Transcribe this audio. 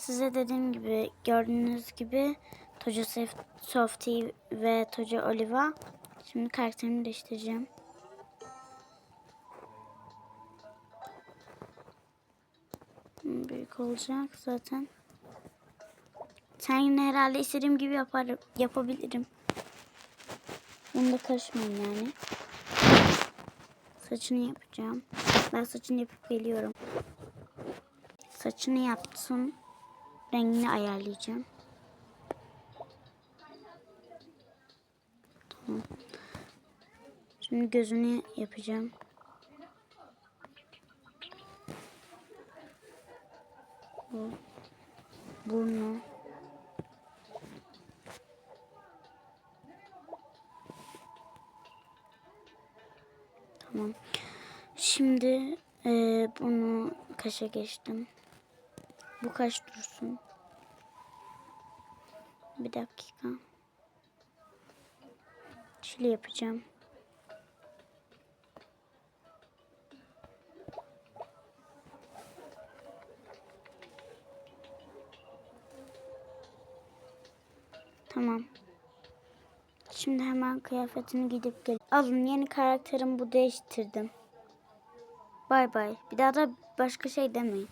size dediğim gibi gördüğünüz gibi Toca Softy ve Toca Oliva. Şimdi karakterimi değiştireceğim. Hmm, Büyük olacak zaten. Sen yine herhalde istediğim gibi yaparım, yapabilirim. Bunda karışmayın yani. Saçını yapacağım. Ben saçını yapıp geliyorum. Saçını yaptım. Rengini ayarlayacağım. Tamam. Şimdi gözünü yapacağım. Bu. Burnu. Tamam. Şimdi e, bunu kaşa geçtim. Bu kaş dursun. Bir dakika. Çile yapacağım. Tamam. Şimdi hemen kıyafetini gidip gel. Alın yeni karakterim bu değiştirdim. Bay bay. Bir daha da başka şey demeyin.